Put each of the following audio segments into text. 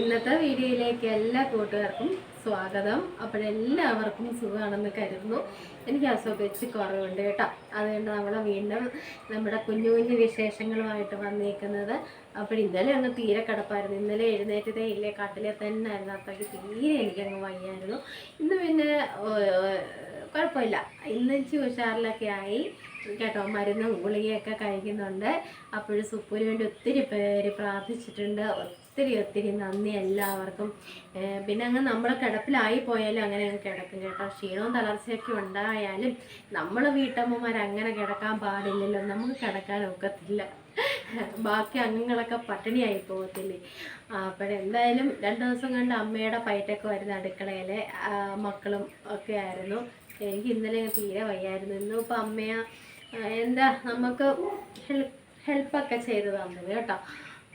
ഇന്നത്തെ വീഡിയോയിലേക്ക് എല്ലാ കൂട്ടുകാർക്കും സ്വാഗതം. അപ്പോഴെല്ലാവർക്കും സുഖമാണെന്ന് കരുതുന്നു. എനിക്ക് അസുഖിച്ച് കുറവുണ്ട് കേട്ടോ. അതുകൊണ്ട് നമ്മൾ വീണ്ടും നമ്മുടെ കുഞ്ഞു കുഞ്ഞു വിശേഷങ്ങളുമായിട്ട് വന്നേക്കുന്നത്. അപ്പോൾ ഇന്നലെ അങ്ങ് തീരെ കിടപ്പായിരുന്നു. ഇന്നലെ എഴുന്നേറ്റതേ ഇല്ലേ? കാട്ടിലെ തന്നെ ആയിരുന്നു അത്രയ്ക്ക് തീരെ എനിക്കങ്ങ് വയ്യായിരുന്നു. ഇന്ന് പിന്നെ കുഴപ്പമില്ല. ഇന്ന് ഉഷാറിലൊക്കെ ആയി. കേട്ടോ മരുന്നും ഗുളികയൊക്കെ കഴിക്കുന്നുണ്ട്. അപ്പോഴും സുപ്പുവിന് വേണ്ടി ഒത്തിരി പേര് പ്രാർത്ഥിച്ചിട്ടുണ്ട്. ഒത്തിരി ഒത്തിരി നന്ദി എല്ലാവർക്കും. പിന്നെ അങ്ങ് നമ്മൾ കിടപ്പിലായി പോയാലും അങ്ങനെ അങ്ങ് കിടക്കും കേട്ടോ. ക്ഷീണവും തളർച്ചയൊക്കെ ഉണ്ടായാലും നമ്മൾ വീട്ടമ്മമാർ അങ്ങനെ കിടക്കാൻ പാടില്ലല്ലോ. നമുക്ക് കിടക്കാൻ ഒക്കത്തില്ല. ബാക്കി അംഗങ്ങളൊക്കെ പട്ടിണിയായി പോകത്തില്ലേ. അപ്പോഴെന്തായാലും രണ്ട് ദിവസം കണ്ട് അമ്മയുടെ പയറ്റൊക്കെ വരുന്ന അടുക്കളയിലെ ആ, മക്കളും ഒക്കെ ആയിരുന്നു. എനിക്ക് ഇന്നലെ തീരെ വയ്യായിരുന്നു. ഇന്നും ഇപ്പം അമ്മയ എന്താ നമുക്ക് ഹെൽപ്പ് ഹെൽപ്പൊക്കെ ചെയ്ത് തന്നത് കേട്ടോ.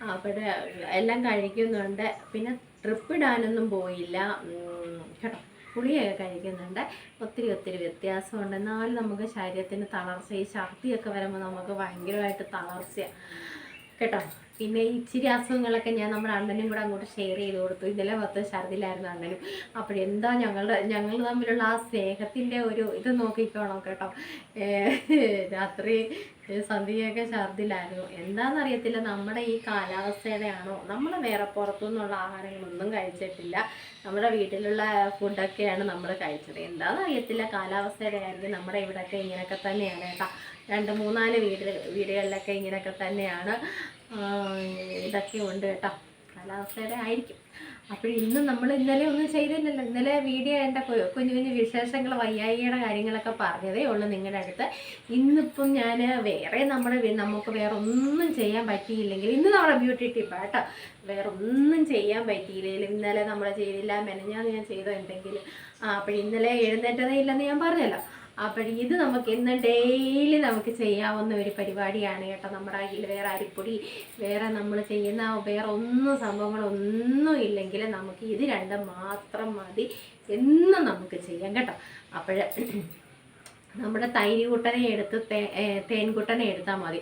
അവിടെ എല്ലാം കഴിക്കുന്നുണ്ട്. പിന്നെ ട്രിപ്പ് ഇടാനൊന്നും പോയില്ല. കേട്ടോ. ഗുളികയൊക്കെ കഴിക്കുന്നുണ്ട്. ഒത്തിരി ഒത്തിരി വ്യത്യാസമുണ്ട്. എന്നാലും നമുക്ക് ശരീരത്തിന് തളർച്ച ഈ വരുമ്പോൾ നമുക്ക് ഭയങ്കരമായിട്ട് തളർച്ച കേട്ടോ. പിന്നെ ഇച്ചിരി അസുഖങ്ങളൊക്കെ ഞാൻ നമ്മുടെ അണ്ണനും കൂടെ അങ്ങോട്ട് ഷെയർ ചെയ്ത് കൊടുത്തു. ഇന്നലെ മൊത്തം ഛർദിലായിരുന്നു അണ്ണനും. അപ്പോഴെന്താ ഞങ്ങളുടെ ഞങ്ങൾ തമ്മിലുള്ള ആ സ്നേഹത്തിന്റെ ഒരു ഇത് നോക്കിക്കോണം കേട്ടോ. രാത്രി സന്ധ്യയൊക്കെ ഛർദിലായിരുന്നു എന്താണെന്നറിയത്തില്ല നമ്മുടെ ഈ കാലാവസ്ഥയുടെ ആണോ നമ്മൾ വേറെ പുറത്തുനിന്നുള്ള ആഹാരങ്ങളൊന്നും കഴിച്ചിട്ടില്ല. നമ്മുടെ വീട്ടിലുള്ള ഫുഡൊക്കെയാണ് നമ്മൾ കഴിച്ചത്. എന്താണെന്ന് അറിയത്തില്ല കാലാവസ്ഥയുടെ ആയിരിക്കും നമ്മുടെ ഇവിടെയൊക്കെ ഇങ്ങനെയൊക്കെ തന്നെയാണ് കേട്ടോ. രണ്ട് മൂന്നാൽ വീട് വീടുകളിലൊക്കെ ഇങ്ങനെയൊക്കെ തന്നെയാണ്. ഇതൊക്കെ ഉണ്ട് കേട്ടോ. കാലാവസ്ഥയുടെ ആയിരിക്കും അപ്പോൾ ഇന്ന് നമ്മൾ ഇന്നലെ ഒന്നും ചെയ്തില്ലല്ലോ. ഇന്നലെ വീഡിയോ എന്റെ കുഞ്ഞു കുഞ്ഞു വിശേഷങ്ങൾ വയ്യായിയുടെ കാര്യങ്ങളൊക്കെ പറഞ്ഞതേ ഉള്ളൂ നിങ്ങളുടെ അടുത്ത്. ഇന്നിപ്പം ഞാൻ വേറെ നമ്മുടെ നമുക്ക് വേറെ ഒന്നും ചെയ്യാൻ പറ്റിയില്ലെങ്കിൽ ഇന്ന് നമ്മുടെ ബ്യൂട്ടി ടിപ്പ് കേട്ടോ. വേറെ ഒന്നും ചെയ്യാൻ പറ്റിയില്ലെങ്കിൽ ഇന്നലെ നമ്മൾ ചെയ്തില്ല മെനഞ്ഞാന്ന് ഞാൻ ചെയ്തോ എന്തെങ്കിലും. അപ്പോൾ ഇന്നലെ എഴുന്നേറ്റതേ ഇല്ലെന്ന് ഞാൻ പറഞ്ഞല്ലോ. അപ്പോൾ ഇത് നമുക്ക് ഇന്ന് ഡെയിലി നമുക്ക് ചെയ്യാവുന്ന ഒരു പരിപാടിയാണ് കേട്ടോ. നമ്മുടെ കയ്യിൽ വേറെ അരിപ്പൊടി വേറെ നമ്മൾ ചെയ്യുന്ന വേറെ ഒന്നും സംഭവങ്ങളൊന്നും ഇല്ലെങ്കിൽ നമുക്ക് ഇത് രണ്ടും മാത്രം മതി. എന്നും നമുക്ക് ചെയ്യാം കേട്ടോ. അപ്പോൾ നമ്മുടെ തൈര് കുട്ടനെ എടുത്ത് തേൻകുട്ടനെ എടുത്താൽ മതി.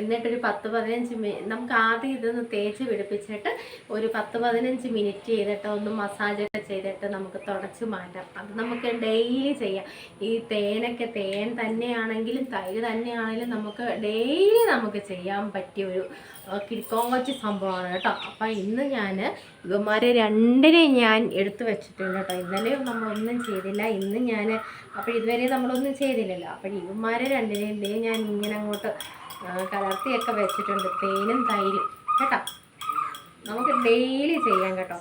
എന്നിട്ടൊരു പത്ത് പതിനഞ്ച് മിനിറ്റ് നമുക്ക് ആദ്യം ഇതൊന്ന് തേച്ച് പിടിപ്പിച്ചിട്ട് ഒരു പത്ത് പതിനഞ്ച് മിനിറ്റ് ചെയ്തിട്ട് ഒന്ന് മസാജൊക്കെ ചെയ്തിട്ട് നമുക്ക് തുടച്ച് മാറ്റാം. അത് നമുക്ക് ഡെയിലി ചെയ്യാം. ഈ തേനൊക്കെ തേൻ തന്നെയാണെങ്കിലും തൈര് തന്നെയാണെങ്കിലും നമുക്ക് ഡെയിലി നമുക്ക് ചെയ്യാൻ പറ്റിയ ഒരു കിടക്കോങ്ങോച്ചി സംഭവമാണ് കേട്ടോ. അപ്പം ഇന്ന് ഞാൻ ഇവന്മാരെ രണ്ടിനെയും ഞാൻ എടുത്തു വെച്ചിട്ടുണ്ട് കേട്ടോ. ഇന്നലെ നമ്മളൊന്നും ചെയ്തില്ല. ഇന്ന് ഞാൻ അപ്പോൾ ഇതുവരെ നമ്മളൊന്നും ചെയ്തില്ലല്ലോ. അപ്പോൾ ഇവന്മാരെ രണ്ടിനെയും ഞാൻ ഇങ്ങനെ അങ്ങോട്ട് കലർത്തിയൊക്കെ വെച്ചിട്ടുണ്ട്. തേനും തൈരും കേട്ടോ. നമുക്ക് ഡെയിലി ചെയ്യാം കേട്ടോ.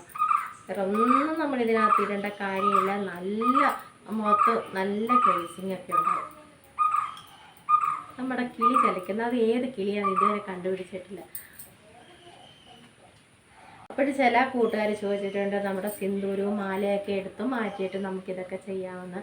വേറെ ഒന്നും നമ്മൾ ഇടേണ്ട കാര്യമില്ല. നല്ല മുഖത്ത് നല്ല ഗ്ലേസിങ് ഒക്കെ ഉണ്ടാവും. നമ്മുടെ കിളി ചലിക്കുന്നത്. അത് ഏത് കിളിയാണ് ഇതുവരെ കണ്ടുപിടിച്ചിട്ടില്ല. അപ്പോൾ ചില കൂട്ടുകാർ ചോദിച്ചിട്ടുണ്ട് നമ്മുടെ സിന്ദൂരവും മാലയൊക്കെ എടുത്ത് മാറ്റിയിട്ട് നമുക്കിതൊക്കെ ചെയ്യാമെന്ന്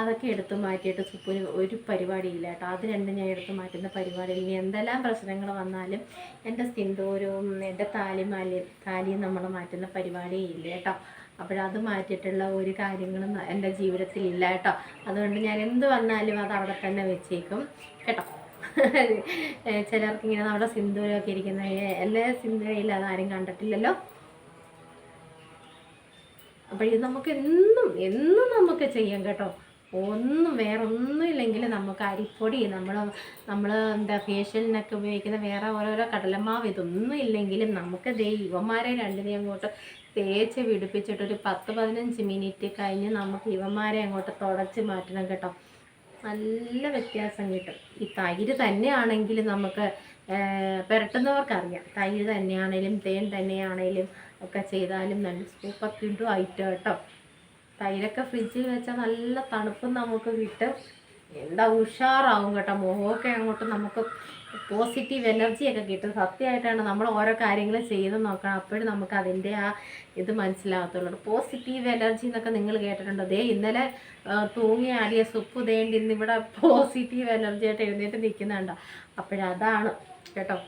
അതൊക്കെ എടുത്ത് മാറ്റിയിട്ട് സുപ്പിന് ഒരു പരിപാടിയില്ല കേട്ടോ. അത് രണ്ടും ഞാൻ എടുത്ത് മാറ്റുന്ന പരിപാടിയിൽ ഇനി എന്തെല്ലാം പ്രശ്നങ്ങൾ വന്നാലും എന്റെ സിന്ദൂരവും എന്റെ താലിമാലയും താലിയും നമ്മൾ മാറ്റുന്ന പരിപാടിയില്ല കേട്ടോ. അപ്പോഴത് മാറ്റിയിട്ടുള്ള ഒരു കാര്യങ്ങളും എന്റെ ജീവിതത്തിൽ ഇല്ല കേട്ടോ. അതുകൊണ്ട് ഞാൻ എന്ത് വന്നാലും അത് അവിടെ തന്നെ വെച്ചേക്കും. കേട്ടോ? ചിലർക്ക് ഇങ്ങനെ നമ്മുടെ സിന്ദൂരമൊക്കെ ഇരിക്കുന്ന എല്ലാ സിന്ദൂരയിൽ അതാരും കണ്ടിട്ടില്ലല്ലോ? അപ്പോൾ ഇത് നമുക്ക് എന്നും എന്നും നമുക്ക് ചെയ്യാം കേട്ടോ. ഒന്നും വേറെ ഒന്നും ഇല്ലെങ്കിൽ നമുക്ക് അരിപ്പൊടി നമ്മൾ നമ്മൾ എന്താ ഫേഷ്യലിനൊക്കെ ഉപയോഗിക്കുന്ന വേറെ ഓരോരോ കടലമാവ് ഇതൊന്നും ഇല്ലെങ്കിലും നമുക്ക് ദൈവന്മാരെ രണ്ടിനെയും അങ്ങോട്ട് തേച്ച് പിടിപ്പിച്ചിട്ട് ഒരു പത്ത് പതിനഞ്ച് മിനിറ്റ് കഴിഞ്ഞ് നമുക്ക് ഇവന്മാരെ അങ്ങോട്ട് തുടച്ച് മാറ്റണം കേട്ടോ. നല്ല വ്യത്യാസം കിട്ടും. ഈ തൈര് തന്നെയാണെങ്കിൽ നമുക്ക് പുരട്ടുന്നവർക്കറിയാം. തൈര് തന്നെയാണേലും തേൻ തന്നെയാണേലും ഒക്കെ ചെയ്താലും നല്ല സൂപ്പർ കിട്ടും ഐറ്റം കേട്ടോ. തൈരൊക്കെ ഫ്രിഡ്ജിൽ വെച്ചാൽ നല്ല തണുപ്പും നമുക്ക് കിട്ടും. എന്താ ഉഷാറാവും കേട്ടോ. മുഖമൊക്കെ അങ്ങോട്ട് നമുക്ക് പോസിറ്റീവ് എനർജിയൊക്കെ കിട്ടും. സത്യമായിട്ടാണ് നമ്മൾ ഓരോ കാര്യങ്ങൾ ചെയ്ത് നോക്കണം. അപ്പോഴും നമുക്ക് അതിന്റെ ആ ഇത് മനസ്സിലാകത്തുള്ളൂ. പോസിറ്റീവ് എനർജി എന്നൊക്കെ നിങ്ങൾ കേട്ടിട്ടുണ്ട്? ദേ ഇന്നലെ തൂങ്ങി ആടിയ സുപ്പ് ദേണ്ടി ഇന്ന് ഇവിടെ പോസിറ്റീവ് എനർജി ആയിട്ട് എഴുന്നേറ്റ് നിൽക്കുന്നുണ്ടോ അപ്പോഴതാണ് കേട്ടോ.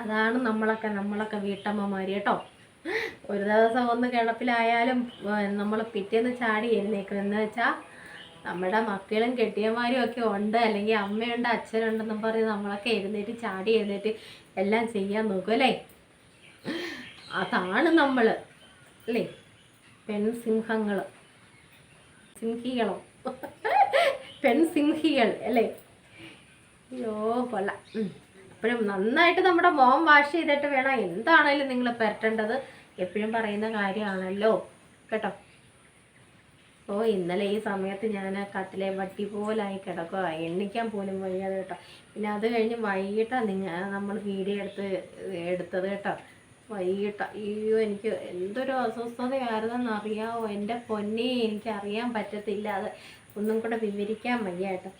അതാണ് നമ്മളൊക്കെ നമ്മളൊക്കെ വീട്ടമ്മമാർ കേട്ടോ. ഒരു ദിവസം ഒന്ന് കിടപ്പിലായാലും നമ്മൾ പിറ്റേന്ന് ചാടി എഴുന്നേക്കും. എന്ന് വെച്ചാൽ നമ്മുടെ മക്കളും കെട്ടിയന്മാരും ഒക്കെ ഉണ്ട് അല്ലെങ്കിൽ അമ്മയുണ്ട് അച്ഛനുണ്ടെന്നും പറഞ്ഞ് നമ്മളൊക്കെ എഴുന്നേറ്റ് ചാടി എഴുന്നേറ്റ് എല്ലാം ചെയ്യാൻ നോക്കും അല്ലേ? അതാണ് നമ്മൾ അല്ലേ? പെൺസിംഹങ്ങൾ സിംഹികളോ? പെൺസിംഹികൾ അല്ലേ? കൊള്ളാം. ഉം. എപ്പോഴും നന്നായിട്ട് നമ്മുടെ മോം വാഷ് ചെയ്തിട്ട് വേണം. എന്താണേലും നിങ്ങൾ പെരട്ടേണ്ടത്. എപ്പോഴും പറയുന്ന കാര്യമാണല്ലോ. കേട്ടോ? ഓ ഇന്നലെ ഈ സമയത്ത് ഞാൻ കട്ടിലെ വട്ടി പോലായി കിടക്കുക എണ്ണിക്കാൻ പോലും വയ്യാതെ കേട്ടോ. പിന്നെ അത് കഴിഞ്ഞ് വൈകിട്ടാണ് നിങ്ങൾ നമ്മൾ വീഡിയോ എടുത്ത് എടുത്തത് കേട്ടോ. വൈകിട്ട. അയ്യോ എനിക്ക് എന്തൊരു അസ്വസ്ഥതയായിരുന്നെന്ന് അറിയാമോ എന്റെ പൊന്നെ എനിക്കറിയാൻ പറ്റത്തില്ല. അത് ഒന്നും കൂടെ വിവരിക്കാൻ വയ്യ കേട്ടോ.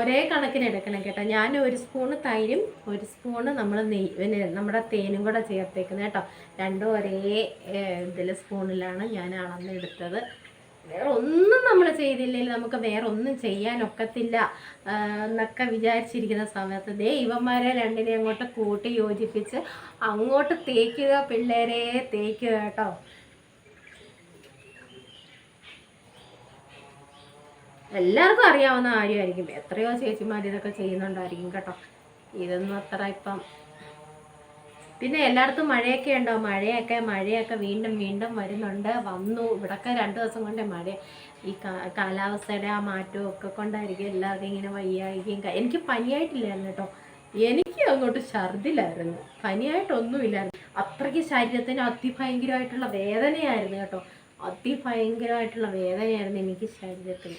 ഒരേ കണക്കിന് എടുക്കണം കേട്ടോ. ഞാൻ ഒരു സ്പൂണ് തൈരും ഒരു സ്പൂണ് നമ്മൾ നെയ് പിന്നെ നമ്മുടെ തേനും കൂടെ ചേർത്തേക്കുന്നത് കേട്ടോ. രണ്ടും ഒരേ ഇതിൽ സ്പൂണിലാണ് ഞാൻ അളന്നെടുത്തത് വേറെ ഒന്നും നമ്മൾ ചെയ്തില്ലെങ്കിൽ നമുക്ക് വേറെ ഒന്നും ചെയ്യാനൊക്കത്തില്ല എന്നൊക്കെ വിചാരിച്ചിരിക്കുന്ന സമയത്ത് ദേ ഇവന്മാരെ രണ്ടിനെ അങ്ങോട്ട് കൂട്ടി യോജിപ്പിച്ച് അങ്ങോട്ട് തേക്കുക പിള്ളേരെ തേക്കുക കേട്ടോ. എല്ലാവർക്കും അറിയാവുന്ന കാര്യമായിരിക്കും. എത്രയോ ചേച്ചിമാർ ഇതൊക്കെ ചെയ്യുന്നുണ്ടായിരിക്കും കേട്ടോ. ഇതൊന്നും അത്ര ഇപ്പം പിന്നെ എല്ലായിടത്തും മഴയൊക്കെ ഉണ്ടോ? മഴയൊക്കെ മഴയൊക്കെ വീണ്ടും വീണ്ടും വരുന്നുണ്ട്. വന്നു. ഇവിടൊക്കെ രണ്ട് ദിവസം കൊണ്ട് മഴ. ഈ കാലാവസ്ഥയുടെ ആ മാറ്റവും ഒക്കെ കൊണ്ടായിരിക്കും എല്ലാവർക്കും ഇങ്ങനെ വയ്യായിരിക്കും എനിക്ക് പനിയായിട്ടില്ലായിരുന്നു കേട്ടോ. എനിക്ക് അങ്ങോട്ട് ഛർദിലായിരുന്നു പനിയായിട്ടൊന്നുമില്ലായിരുന്നു. അത്രയ്ക്ക് ശരീരത്തിന് അതിഭയങ്കരമായിട്ടുള്ള വേദനയായിരുന്നു കേട്ടോ. അതിഭയങ്കരമായിട്ടുള്ള വേദനയായിരുന്നു എനിക്ക് ശരീരത്തിന്.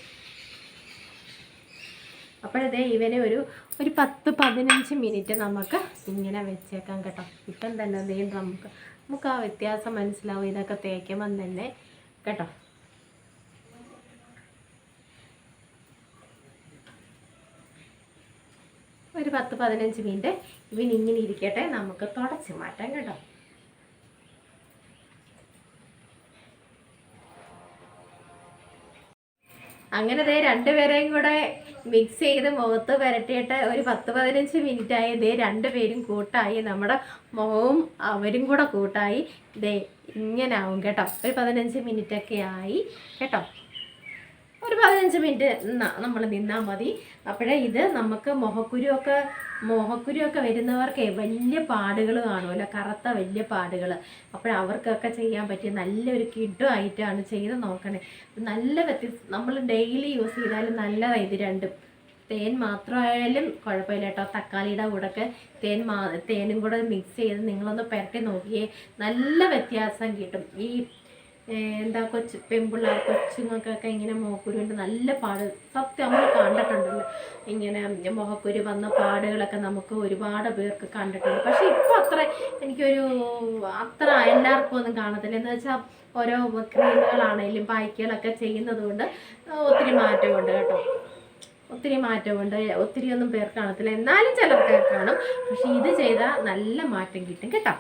അപ്പോഴതേ ഇവനെ ഒരു ഒരു പത്ത് പതിനഞ്ച് മിനിറ്റ് നമുക്ക് ഇങ്ങനെ വെച്ചേക്കാം കേട്ടോ. ഇപ്പം തന്നെ നീണ്ട നമുക്ക് നമുക്ക് ആ വ്യത്യാസം മനസ്സിലാവും. ഇതൊക്കെ തേക്കുമ്പം തന്നെ കേട്ടോ. ഒരു പത്ത് പതിനഞ്ച് മിനിറ്റ് ഇവൻ ഇങ്ങനെ ഇരിക്കട്ടെ നമുക്ക് തുടച്ച് മാറ്റാം കേട്ടോ. അങ്ങനെ ദേ രണ്ടുപേരെയും കൂടെ മിക്സ് ചെയ്ത് മുഖത്ത് പുരട്ടിയിട്ട് ഒരു പത്ത് പതിനഞ്ച് മിനിറ്റ് ആയി. ദേ രണ്ടുപേരും കൂട്ടായി. നമ്മുടെ മുഖവും അവരും കൂടെ കൂട്ടായി. ഇതേ ഇങ്ങനെ ആവും കേട്ടോ. ഒരു പതിനഞ്ച് മിനിറ്റ് ഒക്കെ ആയി കേട്ടോ. ഒരു പതിനഞ്ച് മിനിറ്റ് നമ്മൾ നിന്നാൽ മതി. അപ്പോഴേ ഇത് നമുക്ക് മുഖക്കുരുവൊക്കെ മുഖക്കുരുവൊക്കെ വരുന്നവർക്ക് വലിയ പാടുകൾ കാണുമല്ലോ കറുത്ത വലിയ പാടുകൾ അപ്പോൾ അവർക്കൊക്കെ ചെയ്യാൻ പറ്റിയ നല്ലൊരു കിഡ് ആയിട്ടാണ് ചെയ്ത് നോക്കണേ. നല്ല വ്യത്യസ്ത നമ്മൾ ഡെയിലി യൂസ് ചെയ്താലും നല്ലതാണ് ഇത് രണ്ടും. തേൻ മാത്രമായാലും കുഴപ്പമില്ല കേട്ടോ. തക്കാളിയുടെ കൂടെയൊക്കെ തേൻ മാ തേനും കൂടെ മിക്സ് ചെയ്ത് നിങ്ങളൊന്ന് പുരട്ടി നോക്കിയേ നല്ല വ്യത്യാസം കിട്ടും. ഈ എന്താ കൊച്ചു പെൺപിള്ളേർ കൊച്ചുങ്ങൾക്കൊക്കെ ഇങ്ങനെ മുഖക്കുരുണ്ട് നല്ല പാട്. സത്യം നമ്മൾ കണ്ടിട്ടുണ്ടല്ലോ. ഇങ്ങനെ മുഖക്കുരു വന്ന പാടുകളൊക്കെ നമുക്ക് ഒരുപാട് പേർക്ക് കണ്ടിട്ടുണ്ട്. പക്ഷെ ഇപ്പോൾ അത്ര എനിക്കൊരു അത്ര എല്ലാവർക്കും ഒന്നും കാണത്തില്ല. എന്ന് വെച്ചാൽ ഓരോ ക്രീമുകളാണെങ്കിലും പായ്ക്കുകളൊക്കെ ചെയ്യുന്നത് കൊണ്ട് ഒത്തിരി മാറ്റമുണ്ട് കേട്ടോ. ഒത്തിരി മാറ്റമുണ്ട്. ഒത്തിരി ഒന്നും പേർ കാണത്തില്ല. എന്നാലും ചിലർക്ക് കാണും. പക്ഷെ ഇത് ചെയ്താൽ നല്ല മാറ്റം കിട്ടും കേട്ടോ.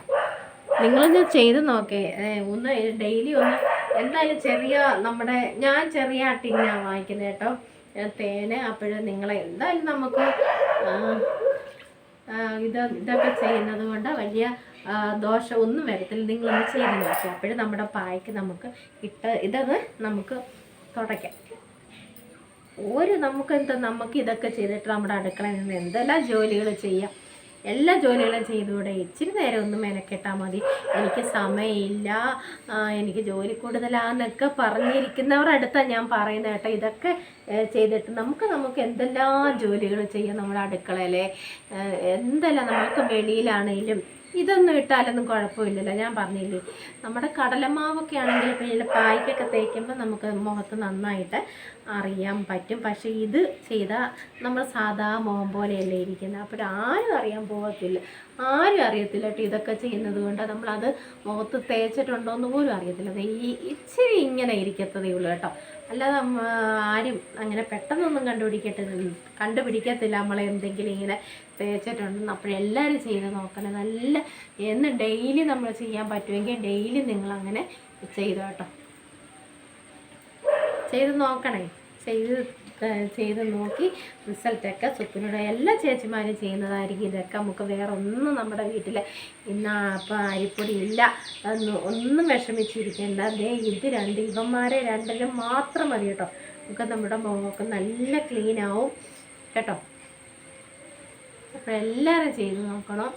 നിങ്ങളൊന്ന് ചെയ്ത് നോക്കേ. ഒന്ന് ഡെയിലി ഒന്ന് എന്തായാലും ചെറിയ നമ്മുടെ ഞാൻ ചെറിയ ടിന്നാണ് വാങ്ങിക്കുന്നത് കേട്ടോ. തേന് നിങ്ങളെ നിങ്ങൾ എന്തായാലും നമുക്ക് ഇത് ഇതൊക്കെ ചെയ്യുന്നത് കൊണ്ട് വലിയ ദോഷം ഒന്നും വരത്തില്ല. നിങ്ങളൊന്ന് ചെയ്ത് നോക്കുക അപ്പോഴും നമ്മുടെ പായ്ക്ക് നമുക്ക് ഇട്ട് ഇതത് നമുക്ക് തുടയ്ക്കാം. ഒരു നമുക്ക് എന്താ നമുക്ക് ഇതൊക്കെ ചെയ്തിട്ട് നമ്മുടെ അടുക്കളയിൽ നിന്ന് എന്തെല്ലാം ജോലികൾ ചെയ്യാം. എല്ലാ ജോലികളും ചെയ്തുകൂടെ? ഇച്ചിരി നേരം ഒന്ന് മെനക്കെട്ടാൽ മതി. എനിക്ക് സമയമില്ല. എനിക്ക് ജോലി കൂടുതലാന്നൊക്കെ പറഞ്ഞിരിക്കുന്നവരുടെ അടുത്താണ് ഞാൻ പറയുന്നത് കേട്ടോ. ഇതൊക്കെ ചെയ്തിട്ട് നമുക്ക് നമുക്ക് എന്തെല്ലാം ജോലികൾ ചെയ്യാം നമ്മുടെ അടുക്കളയിലെ? എന്തെല്ലാം നമുക്ക് വെളിയിലാണെങ്കിലും ഇതൊന്നും ഇട്ടാലൊന്നും കുഴപ്പമില്ലല്ലോ. ഞാൻ പറഞ്ഞില്ലേ നമ്മുടെ കടലമാവൊക്കെ ആണെങ്കിൽ പിന്നെ പായ്ക്കൊക്കെ തേക്കുമ്പോൾ നമുക്ക് മുഖത്ത് നന്നായിട്ട് അറിയാൻ പറ്റും. പക്ഷേ ഇത് ചെയ്താൽ നമ്മൾ സാധാ മുഖം പോലെയല്ലേ ഇരിക്കുന്നത് അപ്പോൾ ആരും അറിയാൻ പോകത്തില്ല. ആരും അറിയത്തില്ല കേട്ടോ ഇതൊക്കെ ചെയ്യുന്നത് കൊണ്ട്. നമ്മളത് മുഖത്ത് തേച്ചിട്ടുണ്ടോ എന്ന് പോലും അറിയത്തില്ല. അത് ഈ ഇച്ചിരി ഇങ്ങനെ ഇരിക്കത്തതേ ഉള്ളൂ കേട്ടോ അല്ലാതെ ആരും അങ്ങനെ പെട്ടെന്നൊന്നും കണ്ടുപിടിക്കത്തില്ല കണ്ടുപിടിക്കത്തില്ല. നമ്മളെ എന്തെങ്കിലും ഇങ്ങനെ തേച്ചിട്ടുണ്ടെന്ന് അപ്പോഴെല്ലാവരും ചെയ്ത് നോക്കണം. നല്ല എന്ന് ഡെയിലി നമ്മൾ ചെയ്യാൻ പറ്റുമെങ്കിൽ ഡെയിലി നിങ്ങളങ്ങനെ ചെയ്തു കേട്ടോ ചെയ്ത് നോക്കണേ. ചെയ്ത് ചെയ്ത് നോക്കി റിസൾട്ടൊക്കെ സുപ്പിനോട് എല്ലാ ചേച്ചിമാരും ചെയ്യുന്നതായിരിക്കും. ഇതൊക്കെ നമുക്ക് വേറെ ഒന്നും നമ്മുടെ വീട്ടിൽ ഇന്ന് അപ്പം അരിപ്പൊടി ഇല്ല. എന്ന് ഒന്നും വിഷമിച്ചിരിക്കേണ്ട. ദേ ഇത് രണ്ട് ഇവന്മാരെ രണ്ടിലും മാത്രം മതി കേട്ടോ. നമുക്ക് നമ്മുടെ മുഖമൊക്കെ നല്ല ക്ലീൻ ആവും കേട്ടോ. അപ്പോൾ എല്ലാവരും ചെയ്ത് നോക്കണം.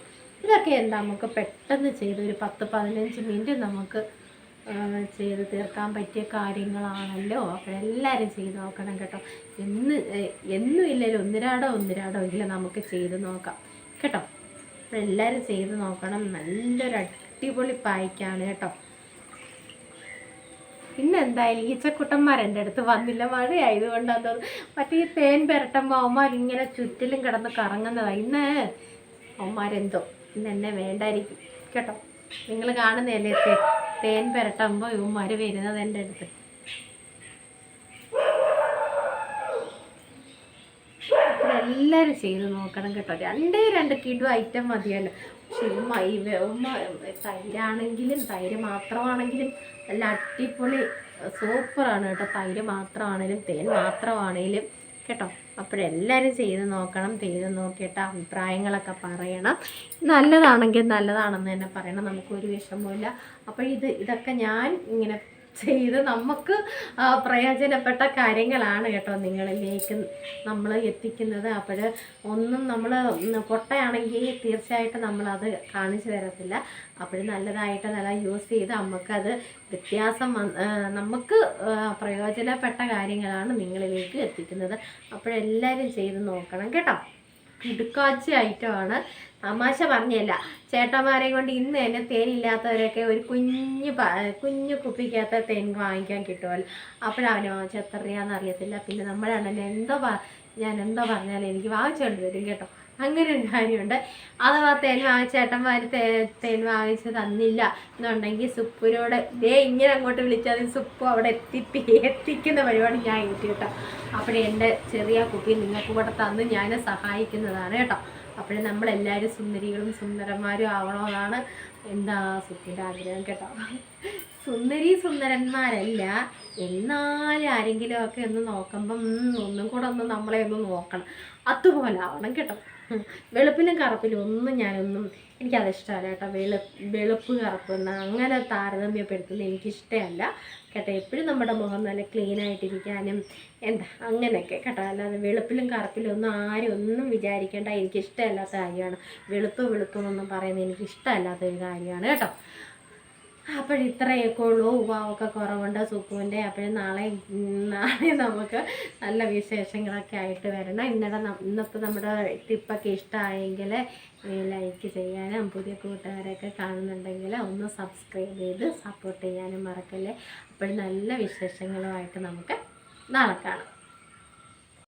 ഇതൊക്കെ എന്താ നമുക്ക് പെട്ടെന്ന് ചെയ്ത് ഒരു പത്ത് പതിനഞ്ച് മിനിറ്റ് നമുക്ക് ചെയ്ത് തീർക്കാൻ പറ്റിയ കാര്യങ്ങളാണല്ലോ. അപ്പോൾ എല്ലാവരും ചെയ്ത് നോക്കണം കേട്ടോ. എന്ന് എന്നും ഇല്ലെങ്കിലും ഒന്നിരാടോ ഒന്നിരാടോ ഇല്ല നമുക്ക് ചെയ്ത് നോക്കാം. കേട്ടോ? അപ്പോൾ എല്ലാവരും ചെയ്ത് നോക്കണം. നല്ലൊരു അടിപൊളി പായ്ക്കാണ് കേട്ടോ. പിന്നെ എന്തായാലും ഈച്ചക്കുട്ടന്മാർ എന്റെ അടുത്ത് വന്നില്ല. മഴയായതുകൊണ്ടാന്ന് തോന്നുന്നു. മറ്റേ ഈ തേൻ പുരട്ടുമ്പോൾ അവന്മാർ ഇങ്ങനെ ചുറ്റിലും കിടന്ന് കറങ്ങുന്നതാണ് ഇന്ന് അവന്മാരെന്തോ? ഇന്ന് എന്നെ വേണ്ടായിരിക്കും. കേട്ടോ? നിങ്ങൾ കാണുന്നതല്ലേ തേൻ പുരട്ടുമ്പോൾ ഇവന്മാർ വരുന്നത് എന്റെ അടുത്ത്. എല്ലാവരും ചെയ്ത് നോക്കണം കേട്ടോ. രണ്ടേ രണ്ട് കിഡു ഐറ്റം മതിയല്ലോ. പക്ഷെ ഉമ്മ തൈരാണെങ്കിലും തൈര് മാത്രമാണെങ്കിലും നല്ല അടിപൊളി സൂപ്പറാണ് കേട്ടോ. തൈര് മാത്രമാണേലും തേൻ മാത്രമാണേലും കേട്ടോ? അപ്പോഴെല്ലാവരും ചെയ്ത് നോക്കണം ചെയ്ത് നോക്കിയിട്ട് അഭിപ്രായങ്ങളൊക്കെ പറയണം. നല്ലതാണെങ്കിൽ നല്ലതാണെന്ന് തന്നെ പറയണം. നമുക്കൊരു വിഷമമില്ല അപ്പോൾ ഇത് ഇതൊക്കെ ഞാൻ ഇങ്ങനെ ചെയ്ത് നമുക്ക് പ്രയോജനപ്പെട്ട കാര്യങ്ങളാണ് കേട്ടോ നിങ്ങളിലേക്ക് നമ്മൾ എത്തിക്കുന്നത്. അപ്പോൾ ഒന്നും നമ്മൾ പൊട്ടയാണെങ്കിൽ തീർച്ചയായിട്ടും നമ്മളത് കാണിച്ചു തരത്തില്ല. അപ്പോൾ നല്ലതായിട്ട് നല്ല യൂസ് ചെയ്ത് നമുക്കത് വ്യത്യാസം നമുക്ക് പ്രയോജനപ്പെട്ട കാര്യങ്ങളാണ് നിങ്ങളിലേക്ക് എത്തിക്കുന്നത്. അപ്പോഴെല്ലാവരും ചെയ്ത് നോക്കണം കേട്ടോ. കിടുക്കാച്ചി ഐറ്റമാണ് തമാശ പറഞ്ഞല്ല. ചേട്ടന്മാരെ കൊണ്ട് ഇന്ന് തന്നെ തേനില്ലാത്തവരൊക്കെ ഒരു കുഞ്ഞു കുഞ്ഞു കുപ്പിക്കകത്ത് തേൻ വാങ്ങിക്കാൻ കിട്ടുമല്ലോ. അപ്പോഴവനോ ചെത്തറിയാന്നറിയത്തില്ല പിന്നെ നമ്മളാണല്ലോ എന്തോ ഞാൻ എന്തോ പറഞ്ഞാലും എനിക്ക് വാങ്ങിച്ചുകൊണ്ട് വരും കേട്ടോ. അങ്ങനെ ഒരു കാര്യമുണ്ട്. അഥവാ തേൻ വാങ്ങിച്ച ചേട്ടന്മാർ തേ തേൻ വാങ്ങിച്ച് തന്നില്ല എന്നുണ്ടെങ്കിൽ സുപ്പിനോട് ദേ ഇങ്ങനെ അങ്ങോട്ട് വിളിച്ചാൽ സുപ്പ് അവിടെ എത്തിപ്പി എത്തിക്കുന്ന പരിപാടി ഞാൻ കിട്ടി കേട്ടോ. അപ്പോഴേ എന്റെ ചെറിയ കുപ്പി നിങ്ങൾക്ക് കൂടെ തന്ന് ഞാൻ സഹായിക്കുന്നതാണ് കേട്ടോ. അപ്പോൾ നമ്മളെല്ലാവരും സുന്ദരികളും സുന്ദരന്മാരും ആവണമെന്നാണ് എന്താ സുപ്പിന്റെ ആഗ്രഹം കേട്ടോ. സുന്ദരി സുന്ദരന്മാരല്ല എന്നാലും ആരെങ്കിലും ഒക്കെ ഒന്ന് നോക്കുമ്പം ഒന്നും കൂടെ ഒന്ന് നമ്മളെ ഒന്ന് നോക്കണം. അതുപോലെ ആവണം കേട്ടോ. വെളുപ്പിലും കറുപ്പിലും ഒന്നും ഞാനൊന്നും എനിക്കത് ഇഷ്ടമല്ല കേട്ടോ. വെളു വെളുപ്പ് കറുപ്പ് എന്ന അങ്ങനെ താരതമ്യപ്പെടുത്തുന്നത് എനിക്കിഷ്ടമല്ല. കേട്ടോ എപ്പോഴും നമ്മുടെ മുഖം നല്ല ക്ലീൻ ആയിട്ടിരിക്കാനും എന്താ അങ്ങനെയൊക്കെ കേട്ടോ. അല്ലാതെ വെളുപ്പിലും കറുപ്പിലും ഒന്നും ആരും ഒന്നും വിചാരിക്കേണ്ട എനിക്കിഷ്ടമല്ലാത്ത കാര്യമാണ്. വെളുപ്പ് വെളുപ്പ് എന്നൊന്നും പറയുന്നത് എനിക്കിഷ്ടമല്ലാത്ത ഒരു കാര്യമാണ് കേട്ടോ. അപ്പോൾ ഇത്രയൊക്കെ ഉള്ളൂ. ഉപ്പാവൊക്കെ കുറവുണ്ട് സുക്കുവിന്റെ അപ്പോഴും നാളെ നാളെ നമുക്ക് നല്ല വിശേഷങ്ങളൊക്കെ ആയിട്ട് വരണം. ഇന്നലെ ഇന്നിപ്പോൾ നമ്മുടെ ടിപ്പൊക്കെ ഇഷ്ടമായെങ്കിൽ ലൈക്ക് ചെയ്യാനും പുതിയ കൂട്ടുകാരൊക്കെ കാണുന്നുണ്ടെങ്കിൽ ഒന്ന് സബ്സ്ക്രൈബ് ചെയ്ത് സപ്പോർട്ട് ചെയ്യാനും മറക്കല്ലേ. അപ്പോൾ നല്ല വിശേഷങ്ങളുമായിട്ട് നമുക്ക് നാളെ കാണാം.